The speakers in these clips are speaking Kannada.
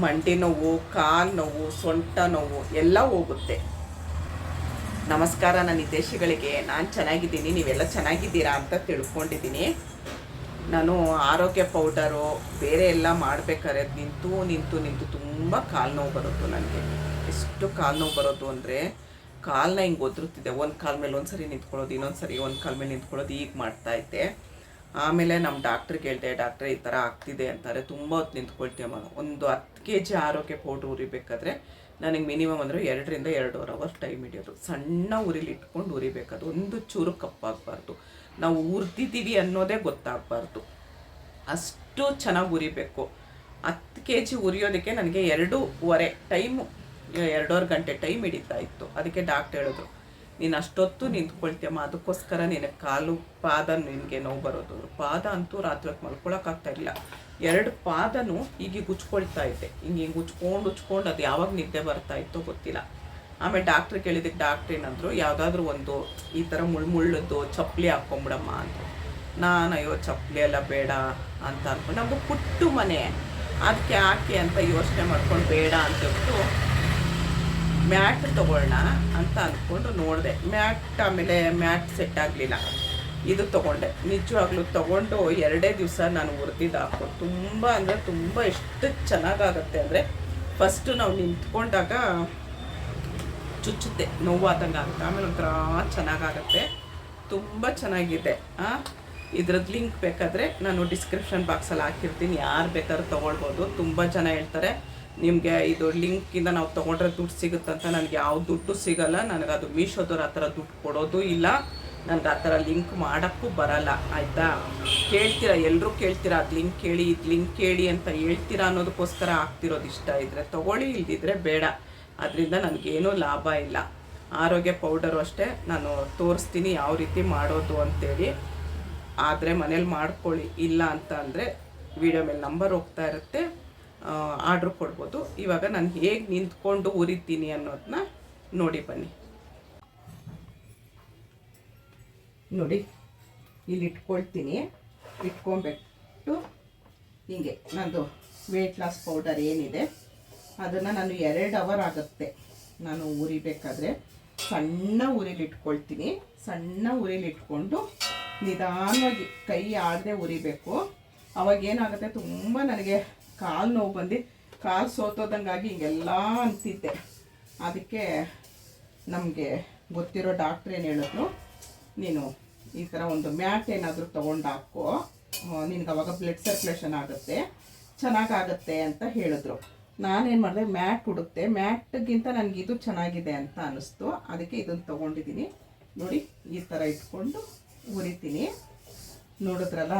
ಮಂಡಿ ನೋವು, ಕಾಲು ನೋವು, ಸೊಂಟ ನೋವು ಎಲ್ಲ ಹೋಗುತ್ತೆ. ನಮಸ್ಕಾರ ನನ್ನ ಹಿತೈಷಿಗಳಿಗೆ ನಾನು ಚೆನ್ನಾಗಿದ್ದೀನಿ, ನೀವೆಲ್ಲ ಚೆನ್ನಾಗಿದ್ದೀರಾ ಅಂತ ತಿಳ್ಕೊಂಡಿದ್ದೀನಿ. ನಾನು ಆರೋಗ್ಯ ಪೌಡರು ಬೇರೆ ಎಲ್ಲ ಮಾಡ್ಬೇಕಾದ್ರೆ ನಿಂತು ನಿಂತು ನಿಂತು ತುಂಬ ಕಾಲು ನೋವು ಬರೋದು ನನಗೆ. ಎಷ್ಟು ಕಾಲು ನೋವು ಬರೋದು ಅಂದರೆ ಕಾಲನ್ನ ಹಿಂಗೆ ಒದರುತ್ತಿದೆ. ಒಂದು ಕಾಲ ಮೇಲೆ ಒಂದು ಸರಿ ನಿಂತ್ಕೊಳ್ಳೋದು ಇನ್ನೊಂದು ಸರಿ ಒಂದು ಕಾಲ ಮೇಲೆ ನಿಂತ್ಕೊಳ್ಳೋದು ಈಗ ಮಾಡ್ತಾ ಇದ್ದೆ. ಆಮೇಲೆ ನಮ್ಮ ಡಾಕ್ಟ್ರ್ ಹೇಳಿದೆ ಡಾಕ್ಟ್ರೆ ಈ ಥರ ಆಗ್ತಿದೆ ಅಂತಾರೆ. ತುಂಬ ಹೊತ್ತು ನಿಂತ್ಕೊಳ್ತೀಯಮ್ಮ ಒಂದು ಹತ್ತು ಕೆ ಜಿ ಆರೋಗ್ಯ ಪೌಡ್ರ್ ಉರಿಬೇಕಾದ್ರೆ ನನಗೆ ಮಿನಿಮಮ್ ಅಂದರೆ ಎರಡರಿಂದ ಎರಡೂವರೆ ಅವರ್ಸ್ ಟೈಮ್ ಹಿಡಿಯೋದು. ಸಣ್ಣ ಉರಿಲಿ ಇಟ್ಕೊಂಡು ಉರಿಬೇಕದು ಒಂದು ಚೂರು ಕಪ್ಪಾಗಬಾರ್ದು. ನಾವು ಉರ್ತಿದ್ದೀವಿ ಅನ್ನೋದೇ ಗೊತ್ತಾಗಬಾರ್ದು. ಅಷ್ಟು ಚೆನ್ನಾಗಿ ಉರಿಬೇಕು. ಹತ್ತು ಕೆ ಜಿ ಉರಿಯೋದಕ್ಕೆ ನನಗೆ ಎರಡೂವರೆ ಟೈಮು, ಎರಡೂವರೆ ಗಂಟೆ ಟೈಮ್ ಹಿಡಿತಾ ಇತ್ತು. ಅದಕ್ಕೆ ಡಾಕ್ಟ್ರ್ ಹೇಳಿದ್ರು ನೀನು ಅಷ್ಟೊತ್ತು ನಿಂತ್ಕೊಳ್ತೀಯಮ್ಮ. ಅದಕ್ಕೋಸ್ಕರ ನಿನಗೆ ಕಾಲು ಪಾದ ನಿನಗೆ ನೋವು ಬರೋದು. ಪಾದ ಅಂತೂ ರಾತ್ರಿ ಮಲ್ಕೊಳಕ್ಕಾಗ್ತಾ ಇಲ್ಲ. ಎರಡು ಪಾದನೂ ಹೀಗೆ ಗುಚ್ಕೊಳ್ತಾ ಇದ್ದೆ ಹಿಂಗೆ ಹಿಂಗೆ ಉಚ್ಕೊಂಡು ಉಚ್ಕೊಂಡು ಅದು ಯಾವಾಗ ನಿದ್ದೆ ಬರ್ತಾ ಇತ್ತೋ ಗೊತ್ತಿಲ್ಲ. ಆಮೇಲೆ ಡಾಕ್ಟ್ರ್ ಕೇಳಿದಕ್ಕೆ ಡಾಕ್ಟ್ರ್ ಏನಂದ್ರು, ಯಾವುದಾದ್ರೂ ಒಂದು ಈ ಥರ ಮುಳ್ಳುದ್ದು ಚಪ್ಪಲಿ ಹಾಕ್ಕೊಂಬಿಡಮ್ಮ ಅಂತ ನಾನು ಅಯ್ಯೋ, ಚಪ್ಪಲಿ ಎಲ್ಲ ಬೇಡ ಅಂತ ಅನ್ಕೊಂಡು ನಮ್ಮದು ಪುಟ್ಟು ಮನೆ. ಅದಕ್ಕೆ ಹಾಕಿ ಅಂತ ಯೋಚನೆ ಮಾಡ್ಕೊಂಡು ಬೇಡ ಅಂತ ಹೇಳ್ಬಿಟ್ಟು ಮ್ಯಾಟ್ ತಗೊಳ್ಳೋಣ ಅಂತ ಅಂದ್ಕೊಂಡು ನೋಡಿದೆ. ಮ್ಯಾಟ್ ಆಮೇಲೆ ಮ್ಯಾಟ್ ಸೆಟ್ ಆಗಲಿಲ್ಲ. ಇದು ತೊಗೊಂಡೆ. ನಿಜವಾಗ್ಲೂ ತೊಗೊಂಡು ಎರಡೇ ದಿವಸ ನಾನು ಹುರಿದಿದ್ದು ಹಾಕೋ ತುಂಬ ಅಂದರೆ ತುಂಬ ಎಷ್ಟು ಚೆನ್ನಾಗಾಗತ್ತೆ ಅಂದರೆ ಫಸ್ಟು ನಾವು ನಿಂತ್ಕೊಂಡಾಗ ಚುಚ್ಚುತ್ತೆ, ನೋವಾದಂಗೆ ಆಗುತ್ತೆ. ಆಮೇಲೆ ಒಂಥರ ಚೆನ್ನಾಗಾಗತ್ತೆ. ತುಂಬ ಚೆನ್ನಾಗಿದೆ. ಇದ್ರದ್ದು ಲಿಂಕ್ ಬೇಕಾದರೆ ನಾನು ಡಿಸ್ಕ್ರಿಪ್ಷನ್ ಬಾಕ್ಸಲ್ಲಿ ಹಾಕಿರ್ತೀನಿ. ಯಾರು ಬೇಕಾದ್ರೂ ತೊಗೊಳ್ಬೋದು. ತುಂಬ ಜನ ಹೇಳ್ತಾರೆ. ನಿಮಗೆ ಇದು ಲಿಂಕಿಂದ ನಾವು ತೊಗೊಂಡ್ರೆ ದುಡ್ಡು ಸಿಗುತ್ತಂತ ನನಗೆ ಯಾವ ದುಡ್ಡು ಸಿಗಲ್ಲ. ನನಗೆ ಅದು ಮೀಶೋದವ್ರು ಆ ಥರ ದುಡ್ಡು ಕೊಡೋದು ಇಲ್ಲ. ನನಗೆ ಆ ಥರ ಲಿಂಕ್ ಮಾಡೋಕ್ಕೂ ಬರಲ್ಲ, ಆಯಿತಾ? ಕೇಳ್ತೀರಾ? ಎಲ್ಲರೂ ಕೇಳ್ತೀರಾ? ಅದು ಲಿಂಕ್ ಕೇಳಿ, ಇದು ಲಿಂಕ್ ಕೇಳಿ ಅಂತ ಹೇಳ್ತೀರಾ ಅನ್ನೋದಕ್ಕೋಸ್ಕರ ಆಗ್ತಿರೋದು ಇಷ್ಟ ಇದ್ದರೆ ತೊಗೊಳ್ಳಿ ಇಲ್ಲದಿದ್ದರೆ ಬೇಡ. ಅದರಿಂದ ನನಗೇನೂ ಲಾಭ ಇಲ್ಲ. ಆರೋಗ್ಯ ಪೌಡರು ಅಷ್ಟೇ. ನಾನು ತೋರಿಸ್ತೀನಿ ಯಾವ ರೀತಿ ಮಾಡೋದು ಅಂತೇಳಿ. ಆದರೆ ಮನೇಲಿ ಮಾಡ್ಕೊಳ್ಳಿ. ಇಲ್ಲ ಅಂತ ಅಂದರೆ ವಿಡಿಯೋ ಮೇಲೆ ನಂಬರ್ ಹೋಗ್ತಾ ಇರುತ್ತೆ. ಆರ್ಡ್ರ್ ಕೊಡ್ಬೋದು. ಇವಾಗ ನಾನು ಹೇಗೆ ನಿಂತ್ಕೊಂಡು ಉರಿತೀನಿ ಅನ್ನೋದನ್ನ ನೋಡಿ ಬನ್ನಿ. ನೋಡಿ, ಇಲ್ಲಿ ಇಟ್ಕೊಳ್ತೀನಿ. ಇಟ್ಕೊಂಬಿಟ್ಟು ಹೀಗೆ ನಂದು ವೆಯ್ಟ್ ಲಾಸ್ ಪೌಡರ್ ಏನಿದೆ, ಅದನ್ನು ನಾನು ಎರಡು ಅವರ್ ಆಗುತ್ತೆ ನಾನು ಉರಿಬೇಕಾದ್ರೆ ಸಣ್ಣ ಉರಿಲಿಟ್ಕೊಳ್ತೀನಿ ಸಣ್ಣ ಉರಿಲಿಟ್ಕೊಂಡು ನಿಧಾನವಾಗಿ ಕೈ ಆಡದೆ ಉರಿಬೇಕು ಅವಾಗ ಏನಾಗುತ್ತೆ, ತುಂಬ ನನಗೆ ಕಾಲು ನೋವು ಬಂದು ಕಾಲು ಸೋತೋದಂಗಾಗಿ ಹಿಂಗೆಲ್ಲ ಅಂತಿದ್ದೆ. ಅದಕ್ಕೆ ನಮಗೆ ಗೊತ್ತಿರೋ ಡಾಕ್ಟ್ರ್ ಏನು ಹೇಳಿದ್ರು, ನೀನು ಈ ಥರ ಒಂದು ಮ್ಯಾಟ್ ಏನಾದರೂ ತೊಗೊಂಡು ಹಾಕೋ ನಿನಗೆ ಅವಾಗ ಬ್ಲಡ್ ಸರ್ಕ್ಯುಲೇಷನ್ ಆಗುತ್ತೆ, ಚೆನ್ನಾಗಾಗತ್ತೆ ಅಂತ ಹೇಳಿದ್ರು. ನಾನೇನು ಮಾಡಿದೆ, ಮ್ಯಾಟ್ ಹುಡುಕ್ತೆ ಮ್ಯಾಟ್ಗಿಂತ ನನಗೆ ಇದು ಚೆನ್ನಾಗಿದೆ ಅಂತ ಅನ್ನಿಸ್ತು ಅದಕ್ಕೆ ಇದನ್ನು ತೊಗೊಂಡಿದ್ದೀನಿ ನೋಡಿ, ಈ ಥರ ಇಟ್ಕೊಂಡು ಉರಿತೀನಿ. ನೋಡಿದ್ರಲ್ಲ?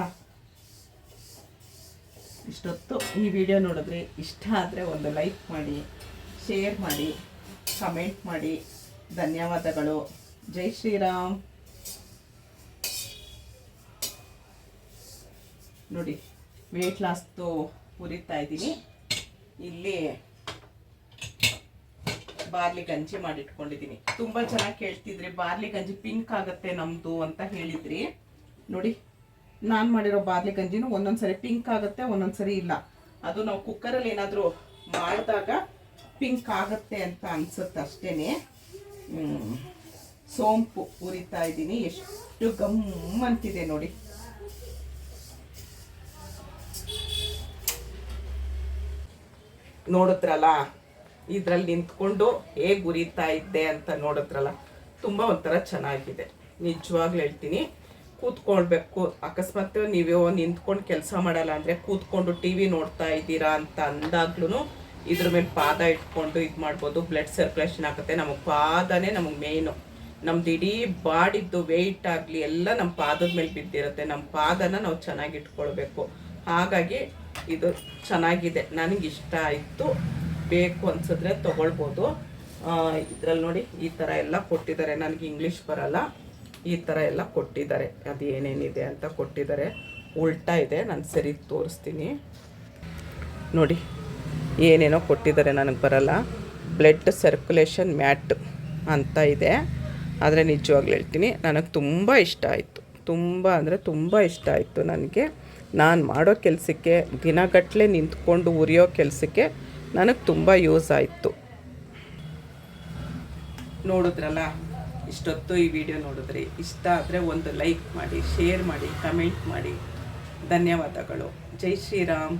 ಇಷ್ಟೊತ್ತು ಈ ವಿಡಿಯೋ ನೋಡಿದ್ರೆ ಇಷ್ಟ ಆದರೆ ಒಂದು ಲೈಕ್ ಮಾಡಿ ಶೇರ್ ಮಾಡಿ ಕಮೆಂಟ್ ಮಾಡಿ. ಧನ್ಯವಾದಗಳು. ಜೈ ಶ್ರೀರಾಮ್. ನೋಡಿ ವೆಯ್ಟ್ ಲಾಸ್ತು ಹುರಿತಾ ಇದ್ದೀನಿ. ಇಲ್ಲಿ ಬಾರ್ಲಿ ಗಂಜಿ ಮಾಡಿಟ್ಕೊಂಡಿದ್ದೀನಿ. ತುಂಬ ಚೆನ್ನಾಗಿ ಕೇಳ್ತಿದ್ರಿ. ಬಾರ್ಲಿ ಗಂಜಿ ಪಿಂಕ್ ಆಗುತ್ತೆ ನಮ್ಮದು ಅಂತ ಹೇಳಿದ್ರಿ. ನೋಡಿ ನಾನು ಮಾಡಿರೋ ಬಾರ್ಲಿ ಗಂಜಿನೂ ಒಂದೊಂದ್ಸರಿ ಪಿಂಕ್ ಆಗುತ್ತೆ, ಒಂದೊಂದ್ಸರಿ ಇಲ್ಲ. ಅದು ನಾವು ಕುಕ್ಕರಲ್ಲಿ ಏನಾದರೂ ಮಾಡಿದಾಗ ಪಿಂಕ್ ಆಗುತ್ತೆ ಅಂತ ಅನ್ಸುತ್ತೆ ಅಷ್ಟೇ ಸೋಂಪು ಉರಿತಾ ಇದ್ದೀನಿ. ಎಷ್ಟು ಗಮ್ ಅಂತಿದೆ ನೋಡಿ. ನೋಡಿದ್ರಲ್ಲ? ಇದರಲ್ಲಿ ನಿಂತ್ಕೊಂಡು ಹೇಗೆ ಉರಿತಾ ಇದ್ದೆ ಅಂತ ನೋಡಿದ್ರಲ್ಲ? ತುಂಬ ಒಂಥರ ಚೆನ್ನಾಗಿದೆ. ನಿಜವಾಗ್ಲೂ ಹೇಳ್ತೀನಿ. ಕೂತ್ಕೊಳ್ಬೇಕು. ಅಕಸ್ಮಾತ್ ನೀವು ನಿಂತ್ಕೊಂಡು ಕೆಲಸ ಮಾಡಲ್ಲ ಅಂದರೆ ಕೂತ್ಕೊಂಡು ಟಿ ವಿ ನೋಡ್ತಾ ಇದ್ದೀರಾ ಅಂತ ಅಂದಾಗ್ಲೂ ಇದ್ರ ಮೇಲೆ ಪಾದ ಇಟ್ಕೊಂಡು ಇದು ಮಾಡ್ಬೋದು. ಬ್ಲಡ್ ಸರ್ಕ್ಯುಲೇಷನ್ ಆಗುತ್ತೆ. ನಮಗೆ ಪಾದನೇ ನಮಗೆ ಮೇಯ್ನು ನಮ್ದು ಇಡೀ ಬಾಡಿದ್ದು ವೆಯ್ಟ್ ಆಗಲಿ ಎಲ್ಲ ನಮ್ಮ ಪಾದದ ಮೇಲೆ ಬಿದ್ದಿರುತ್ತೆ. ನಮ್ಮ ಪಾದನ ನಾವು ಚೆನ್ನಾಗಿ ಇಟ್ಕೊಳ್ಬೇಕು. ಹಾಗಾಗಿ ಇದು ಚೆನ್ನಾಗಿದೆ. ನನಗೆ ಇಷ್ಟ ಆಯಿತು. ಬೇಕು ಅನ್ಸಿದ್ರೆ ತೊಗೊಳ್ಬೋದು. ಇದ್ರಲ್ಲಿ ನೋಡಿ ಈ ಥರ ಎಲ್ಲ ಕೊಟ್ಟಿದ್ದಾರೆ. ನನಗೆ ಇಂಗ್ಲೀಷ್ ಬರಲ್ಲ. ಈ ಥರ ಎಲ್ಲ ಕೊಟ್ಟಿದ್ದಾರೆ. ಅದು ಏನೇನಿದೆ ಅಂತ ಕೊಟ್ಟಿದ್ದಾರೆ. ಉಲ್ಟಾ ಇದೆ, ನಾನು ಸರಿ ತೋರಿಸ್ತೀನಿ. ನೋಡಿ, ಏನೇನೋ ಕೊಟ್ಟಿದ್ದಾರೆ ನನಗೆ ಬರಲ್ಲ. ಬ್ಲಡ್ ಸರ್ಕ್ಯುಲೇಷನ್ ಮ್ಯಾಟ್ ಅಂತ ಇದೆ. ಆದರೆ ನಿಜವಾಗ್ಲೂ ಹೇಳ್ತೀನಿ, ನನಗೆ ತುಂಬ ಇಷ್ಟ ಆಯಿತು. ತುಂಬ ಅಂದರೆ ತುಂಬ ಇಷ್ಟ ಆಯಿತು ನನಗೆ. ನಾನು ಮಾಡೋ ಕೆಲಸಕ್ಕೆ ದಿನಗಟ್ಟಲೆ ನಿಂತ್ಕೊಂಡು ಉರಿಯೋ ಕೆಲಸಕ್ಕೆ ನನಗೆ ತುಂಬ ಯೂಸ್ ಆಯಿತು. ನೋಡಿದ್ರಲ್ಲ? ಇಷ್ಟೊತ್ತು ಈ ವಿಡಿಯೋ ನೋಡಿದ್ರಿ ಇಷ್ಟ ಆದರೆ ಒಂದು ಲೈಕ್ ಮಾಡಿ ಶೇರ್ ಮಾಡಿ ಕಮೆಂಟ್ ಮಾಡಿ. ಧನ್ಯವಾದಗಳು. ಜೈ ಶ್ರೀರಾಮ್.